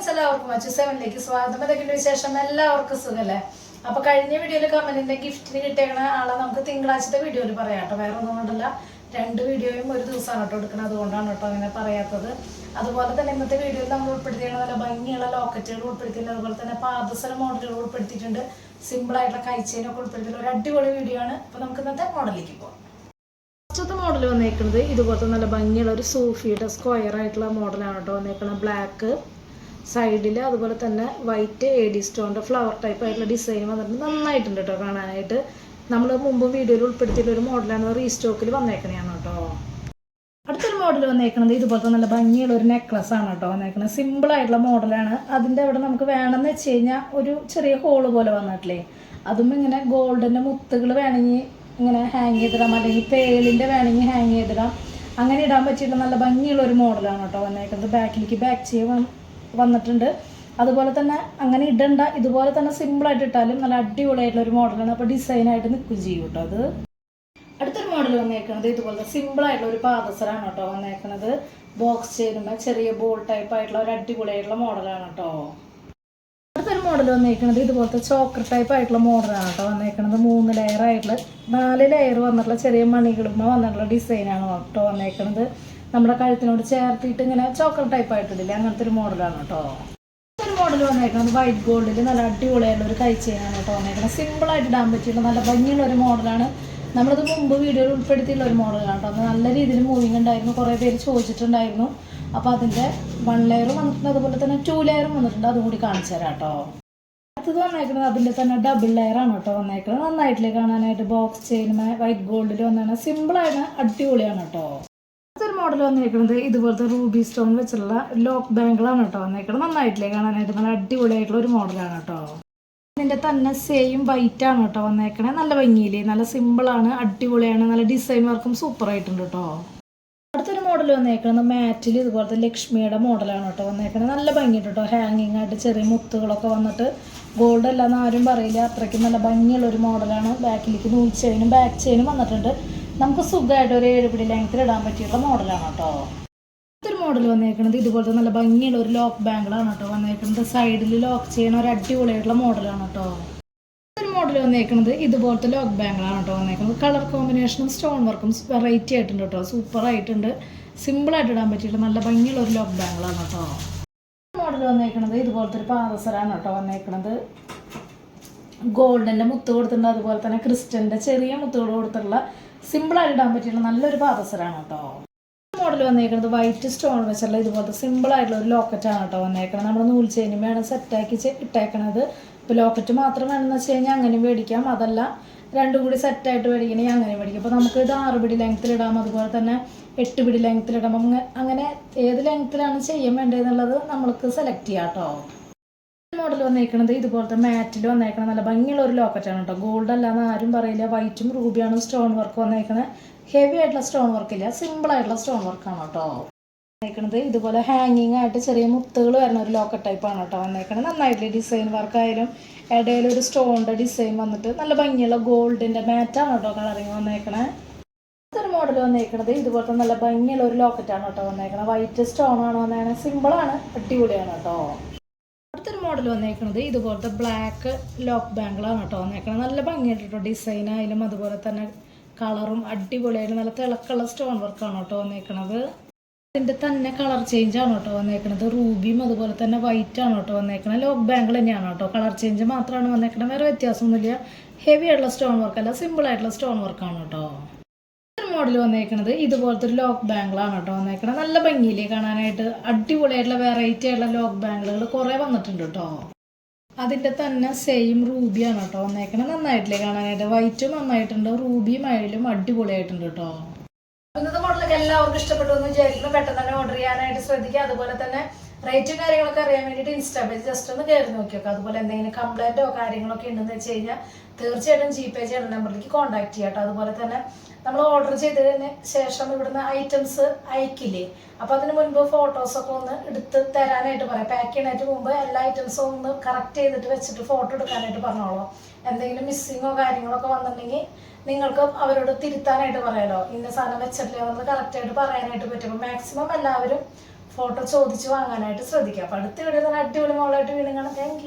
എല്ലാവർക്കും അച്ചു സെവനിലേക്ക് സ്വാഗതം. അതൊക്കെ വിശേഷം. എല്ലാവർക്കും സുഖല്ലേ? അപ്പൊ കഴിഞ്ഞ വീഡിയോയിൽ കമന്റിന്റെ ഗിഫ്റ്റിന് കിട്ടിയേക്കണ ആളെ നമുക്ക് തിങ്കളാഴ്ചത്തെ വീഡിയോയിൽ പറയാം കേട്ടോ. വേറെ ഒന്നും കൊണ്ടല്ല. രണ്ട് വീഡിയോയും ഒരു ദിവസമാണ് കേട്ടോ എടുക്കുന്നത്. അതുകൊണ്ടാണ് കേട്ടോ അങ്ങനെ പറയാത്തത്. അതുപോലെ തന്നെ ഇന്നത്തെ വീഡിയോയിൽ നമ്മൾ ഉൾപ്പെടുത്തിയാണ് നല്ല ഭംഗിയുള്ള ലോക്കറ്റുകൾ ഉൾപ്പെടുത്തിയിട്ടുണ്ട്. അതുപോലെ തന്നെ പാദസര മോഡലുകൾ ഉൾപ്പെടുത്തിയിട്ടുണ്ട്. സിമ്പിൾ ആയിട്ടുള്ള കൈച്ചേനൊക്കെ ഉൾപ്പെടുത്തിയിട്ടുള്ള ഒരു അടിപൊളി വീഡിയോ ആണ്. അപ്പൊ നമുക്ക് ഇന്നത്തെ മോഡലിലേക്ക് പോകാം ഫസ്റ്റത്തെ മോഡൽ വന്നേക്കുന്നത് ഇതുപോലത്തെ നല്ല ഭംഗിയുള്ള ഒരു സൂഫിയുടെ സ്ക്വയർ ആയിട്ടുള്ള മോഡലാണ് കേട്ടോ വന്നേക്കുന്നത് ബ്ലാക്ക് സൈഡിൽ അതുപോലെ തന്നെ വൈറ്റ് എ ഡി സ്റ്റോണിന്റെ ഫ്ലവർ ടൈപ്പ് ആയിട്ടുള്ള ഡിസൈൻ വന്നിട്ട് നന്നായിട്ടുണ്ട് കേട്ടോ കാണാനായിട്ട്. നമ്മൾ മുമ്പ് വീഡിയോയിൽ ഉൾപ്പെടുത്തിയിട്ടുള്ള ഒരു മോഡലാണ് റീസ്റ്റോക്കിൽ വന്നേക്കണെയാണ് കേട്ടോ അടുത്തൊരു മോഡൽ വന്നേക്കുന്നത് ഇതുപോലത്തെ നല്ല ഭംഗിയുള്ള ഒരു നെക്ലസ് ആണ് കേട്ടോ വന്നേക്കുന്നത് സിമ്പിൾ ആയിട്ടുള്ള മോഡലാണ് അതിന്റെ അവിടെ നമുക്ക് വേണമെന്ന് വെച്ച് കഴിഞ്ഞാൽ ഒരു ചെറിയ ഹോൾ പോലെ വന്നിട്ടില്ലേ? അതും ഇങ്ങനെ ഗോൾഡിന്റെ മുത്തുകൾ വേണമെങ്കിൽ ഇങ്ങനെ ഹാങ് ചെയ്തിടാം. അല്ലെങ്കിൽ പേളിന്റെ വേണമെങ്കിൽ ഹാങ് ചെയ്തിടാം. അങ്ങനെ ഇടാൻ പറ്റിയിട്ടുള്ള നല്ല ഭംഗിയുള്ള ഒരു മോഡലാണ് കേട്ടോ വന്നേക്കുന്നത് ബാക്കിലേക്ക് ബാക്ക് ചെയ്യാൻ വന്നിട്ടുണ്ട്. അതുപോലെ തന്നെ അങ്ങനെ ഇടണ്ട. ഇതുപോലെ തന്നെ സിമ്പിളായിട്ട് ഇട്ടാലും നല്ല അടിപൊളിയായിട്ടുള്ള ഒരു മോഡലാണ് അപ്പോൾ ഡിസൈനായിട്ട് നിൽക്കുകയും ചെയ്യും കേട്ടോ അത്. അടുത്തൊരു മോഡൽ വന്നേക്കുന്നത് ഇതുപോലത്തെ സിമ്പിൾ ആയിട്ടുള്ള ഒരു പാദസരാണ് കേട്ടോ വന്നേക്കുന്നത് ബോക്സ് ചെയ്യുമ്പോൾ ചെറിയ ബോൾ ടൈപ്പ് ആയിട്ടുള്ള ഒരു അടിപൊളിയായിട്ടുള്ള മോഡലാണ് കേട്ടോ. അടുത്തൊരു മോഡൽ വന്നേക്കുന്നത് ഇതുപോലത്തെ ചോക്കർ ടൈപ്പ് ആയിട്ടുള്ള മോഡലാണ് കേട്ടോ വന്നേക്കുന്നത് മൂന്ന് ലെയർ ആയിട്ടുള്ള നാല് ലെയർ വന്നിട്ടുള്ള ചെറിയ മണികളുമ്മ വന്നിട്ടുള്ള ഡിസൈനാണ് കേട്ടോ വന്നേക്കുന്നത് നമ്മുടെ കഴുത്തിനോട് ചേർത്തിട്ട് ഇങ്ങനെ ചോക്കർ ടൈപ്പ് ആയിട്ടില്ലേ അങ്ങനത്തെ ഒരു മോഡലാണ് കേട്ടോ ഒരു മോഡൽ വന്നേക്കുന്നത് വൈറ്റ് ഗോൾഡിൽ നല്ല അടിപൊളിയായിട്ടുള്ള ഒരു കഴിച്ചാണ് കേട്ടോ വന്നേക്കുന്നത്. സിമ്പിൾ ആയിട്ട് ഇടാൻ പറ്റിയിട്ടുള്ള നല്ല ഭംഗിയുള്ള ഒരു മോഡലാണ് നമ്മളത് മുമ്പ് വീഡിയോയിൽ ഉൾപ്പെടുത്തിയുള്ള ഒരു മോഡലാണ് കേട്ടോ നല്ല രീതിയിൽ മൂവിങ് ഉണ്ടായിരുന്നു. കുറേ പേര് ചോദിച്ചിട്ടുണ്ടായിരുന്നു. അപ്പോൾ അതിന്റെ വൺ ലെയർ വന്നിട്ടുണ്ട്. അതുപോലെ തന്നെ ടു ലെയറും വന്നിട്ടുണ്ട്. അതും കൂടി കാണിച്ചു തരാം കേട്ടോ അടുത്തത് വന്നേക്കുന്നത് അതിന്റെ തന്നെ ഡബിൾ ലെയർ ആണ് കേട്ടോ വന്നേക്കുന്നത്. നന്നായിട്ടില്ലേ കാണാനായിട്ട്? ബോക്സ് ചെയിൻ വൈറ്റ് ഗോൾഡിൽ വന്നാണ് സിമ്പിളാണ് അടിപൊളിയാണ് കേട്ടോ അടുത്തൊരു മോഡൽ വന്നിരിക്കുന്നത് ഇതുപോലത്തെ റൂബി സ്റ്റോൺ വെച്ചുള്ള ലോക്ക് ബാങ്കിളാണ് കേട്ടോ വന്നിരിക്കുന്നത് നന്നായിട്ടില്ലേ കാണാനായിട്ട്. നല്ല അടിപൊളിയായിട്ടുള്ള ഒരു മോഡലാണ് കേട്ടോ. ഇതിന്റെ തന്നെ സെയിം വൈറ്റ് ആണ് കേട്ടോ വന്നേക്കണേ നല്ല ഭംഗിയില്ലേ? നല്ല സിമ്പിളാണ് അടിപൊളിയാണ്. നല്ല ഡിസൈൻ വർക്കും സൂപ്പർ ആയിട്ടുണ്ട് കേട്ടോ. അടുത്തൊരു മോഡൽ വന്നേക്കുന്നത് മാറ്റിൽ ഇതുപോലത്തെ ലക്ഷ്മിയുടെ മോഡലാണ് കേട്ടോ വന്നേക്കുന്നത് നല്ല ഭംഗിയുണ്ട് കേട്ടോ. ഹാങ്ങിങ് ആയിട്ട് ചെറിയ മുത്തുകളൊക്കെ വന്നിട്ട് ഗോൾഡ് അല്ലാന്ന് ആരും പറയില്ല. അത്രയ്ക്കും നല്ല ഭംഗിയുള്ള ഒരു മോഡലാണ് ബാക്കിലേക്ക് നൂൽ ചെയിനും ബാക്ക് ചെയിനും വന്നിട്ടുണ്ട്. നമുക്ക് സുഖമായിട്ട് ഒരു ഏഴുപിടി ലെങ്ത്തിൽ ഇടാൻ പറ്റിയുള്ള മോഡലാണ് കേട്ടോ. മറ്റൊരു മോഡൽ വന്നേക്കുന്നത് ഇതുപോലത്തെ നല്ല ഭംഗിയുള്ള ഒരു ലോക്ക് ബാങ്കിളാണ് കേട്ടോ വന്നേക്കുന്നത് സൈഡിൽ ലോക്ക് ചെയ്യണ ഒരു അടിപൊളിയായിട്ടുള്ള മോഡലാണ് കേട്ടോ. ഒരു മോഡൽ വന്നേക്കുന്നത് ഇതുപോലത്തെ ലോക്ക് ബാങ്കിളാണ് കേട്ടോ വന്നേക്കുന്നത് കളർ കോമ്പിനേഷനും സ്റ്റോൺ വർക്കും വെറൈറ്റി ആയിട്ടുണ്ട് കേട്ടോ. സൂപ്പർ ആയിട്ടുണ്ട്. സിമ്പിളായിട്ട് ഇടാൻ പറ്റിയിട്ട് നല്ല ഭംഗിയുള്ള ഒരു ലോക്ക് ബാങ്കിളാണ് കേട്ടോ. മോഡൽ വന്നേക്കുന്നത് ഇതുപോലത്തെ ഒരു പാദസരാണ് കേട്ടോ വന്നേക്കുന്നത് ഗോൾഡിന്റെ മുത്ത് കൊടുത്തിട്ടുണ്ട്. അതുപോലെ തന്നെ ക്രിസ്റ്റന്റെ ചെറിയ മുത്തുകൾ കൊടുത്തിട്ടുള്ള സിമ്പിളായിട്ട് ഇടാൻ പറ്റിയിട്ടുള്ള നല്ലൊരു പാദസരാണ് കേട്ടോ മോഡൽ വന്നേക്കുന്നത് വൈറ്റ് സ്റ്റോൺ വെച്ചുള്ള ഇതുപോലത്തെ സിമ്പിൾ ആയിട്ടുള്ള ഒരു ലോക്കറ്റാണ് കേട്ടോ വന്നേക്കുന്നത് നമ്മൾ നൂൽ ചെയിനും വേണം സെറ്റാക്കി ഇട്ടേക്കണത്. ഇപ്പോൾ ലോക്കറ്റ് മാത്രം വേണമെന്ന് വെച്ച് കഴിഞ്ഞാൽ അങ്ങനെ മേടിക്കാം. അതല്ല രണ്ടും കൂടി സെറ്റായിട്ട് മേടിക്കണമെങ്കിൽ അങ്ങനെ മേടിക്കാം. അപ്പോൾ നമുക്ക് ഇത് ആറ് പിടി ലെങ്ത്തിലിടാം അതുപോലെ തന്നെ എട്ട് പിടി ലെങ്ത്തിലിടാം അങ്ങനെ ഏത് ലെങ്ത്തിലാണ് ചെയ്യാൻ വേണ്ടതെന്നുള്ളത് നമ്മൾക്ക് സെലക്ട് ചെയ്യാം കേട്ടോ മോഡൽ വന്നേക്കുന്നത് ഇതുപോലത്തെ മാറ്റിൽ വന്നേക്കണ നല്ല ഭംഗിയുള്ള ഒരു ലോക്കറ്റാണ് കേട്ടോ ഗോൾഡ് അല്ലാന്ന് ആരും പറയില്ല. വൈറ്റും റൂബിയാണ് സ്റ്റോൺ വർക്ക് വന്നേക്കണത് ഹെവി ആയിട്ടുള്ള സ്റ്റോൺ വർക്ക് ഇല്ല. സിമ്പിൾ ആയിട്ടുള്ള സ്റ്റോൺ വർക്കാണ് കേട്ടോ വന്നേക്കണത് ഇതുപോലെ ഹാങ്ങിങ് ആയിട്ട് ചെറിയ മുത്തുകൾ വരുന്ന ഒരു ലോക്കറ്റ് ടൈപ്പാണ് കേട്ടോ വന്നേക്കണത് നന്നായിട്ട് ഡിസൈൻ വർക്കായാലും ഇടയിൽ ഒരു സ്റ്റോണിന്റെ ഡിസൈൻ വന്നിട്ട് നല്ല ഭംഗിയുള്ള ഗോൾഡിന്റെ മാറ്റാണ് കേട്ടോ കളറിങ് വന്നേക്കണേ. അടുത്തൊരു മോഡൽ വന്നേക്കണത് ഇതുപോലത്തെ നല്ല ഭംഗിയുള്ള ഒരു ലോക്കറ്റാണ് കേട്ടോ വന്നേക്കണത് വൈറ്റ് സ്റ്റോൺ ആണ് വന്നേക്കണത് സിമ്പിളാണ് അടിപൊളിയാണ് കേട്ടോ മോഡൽ വന്നേക്കുന്നത് ഇതുപോലത്തെ ബ്ലാക്ക് ലോക്ക് ബാങ്കിളാണ് കേട്ടോ വന്നേക്കുന്നത് നല്ല ഭംഗിയായിട്ട് കേട്ടോ ഡിസൈൻ ആയാലും അതുപോലെ തന്നെ കളറും അടിപൊളിയായാലും നല്ല തിളക്കുള്ള സ്റ്റോൺ വർക്കാണ് കേട്ടോ വന്നേക്കണത്. ഇതിന്റെ തന്നെ കളർ ചേഞ്ച് ആണ് കേട്ടോ വന്നേക്കണത്. റൂബിയും അതുപോലെ തന്നെ വൈറ്റ് ആണ് കേട്ടോ വന്നേക്കണത്. ലോക്ക് ബാങ്കിൾ തന്നെയാണ് കേട്ടോ. കളർ ചേഞ്ച് മാത്രമാണ് വന്നേക്കണത്. വേറെ വ്യത്യാസമൊന്നുമില്ല. ഹെവി ആയിട്ടുള്ള സ്റ്റോൺ വർക്ക് അല്ല സിമ്പിൾ ആയിട്ടുള്ള സ്റ്റോൺ വർക്കാണ് കേട്ടോ. മോഡൽ വന്നേക്കണത് ഇതുപോലത്തെ ഒരു ലോക്ക് ബാങ്കിളാണ് കേട്ടോ വന്നേക്കണത്. നല്ല ഭംഗിയില്ലേ കാണാനായിട്ട്. അടിപൊളിയായിട്ടുള്ള വെറൈറ്റി ആയിട്ടുള്ള ലോക്ക് ബാങ്കിളുകൾ കുറേ വന്നിട്ടുണ്ട് കേട്ടോ. അതിന്റെ തന്നെ സെയിം റൂബിയാണ് കേട്ടോ വന്നേക്കണത്. നന്നായിട്ടില്ലേ കാണാനായിട്ട്. വൈറ്റും നന്നായിട്ടുണ്ട്. റൂബിയും ആയാലും അടിപൊളിയായിട്ടുണ്ട് കേട്ടോ. ഇന്നത്തെ മോഡലൊക്കെ എല്ലാവർക്കും ഇഷ്ടപ്പെട്ടു എന്ന് വിചാരിക്കുന്നു. പെട്ടെന്ന് തന്നെ ഓർഡർ ചെയ്യാനായിട്ട് ശ്രദ്ധിക്കുക. അതുപോലെ തന്നെ റേറ്റും കാര്യങ്ങളൊക്കെ അറിയാൻ വേണ്ടിയിട്ട് ഇൻസ്റ്റാ പേജ് ജസ്റ്റ് ഒന്ന് കയറി നോക്കി നോക്കുക അതുപോലെ എന്തെങ്കിലും കംപ്ലൈന്റോ കാര്യങ്ങളൊക്കെ ഉണ്ടെന്ന് വെച്ച് കഴിഞ്ഞാൽ തീർച്ചയായിട്ടും ജി പേ ചെയ്യുന്ന നമ്പറിലേക്ക് കോൺടാക്ട് ചെയ്യാം കേട്ടോ അതുപോലെ തന്നെ നമ്മൾ ഓർഡർ ചെയ്തതിന് ശേഷം ഇവിടുന്ന് ഐറ്റംസ് അയക്കില്ലേ? അപ്പം അതിന് മുൻപ് ഫോട്ടോസൊക്കെ ഒന്ന് എടുത്ത് തരാനായിട്ട് പറയാം. പാക്ക് ചെയ്യണതിന് മുമ്പ് എല്ലാ ഐറ്റംസും ഒന്ന് കറക്റ്റ് ചെയ്തിട്ട് വെച്ചിട്ട് ഫോട്ടോ എടുക്കാനായിട്ട് പറഞ്ഞോളൂ. എന്തെങ്കിലും മിസ്സിങ്ങോ കാര്യങ്ങളൊക്കെ വന്നിട്ടുണ്ടെങ്കിൽ നിങ്ങൾക്ക് അവരോട് തിരുത്താനായിട്ട് പറയാലോ. ഇന്ന സാധനം വെച്ചിട്ടില്ല എന്ന് കറക്റ്റായിട്ട് പറയാനായിട്ട് പറ്റും. മാക്സിമം എല്ലാവരും ഫോട്ടോ ചോദിച്ചു വാങ്ങാനായിട്ട് ശ്രദ്ധിക്കാം അപ്പൊ അടുത്ത വീഡിയോ തന്നെ അടിപൊളി മോളായിട്ട് വീണ്ടും കാണാം. താങ്ക്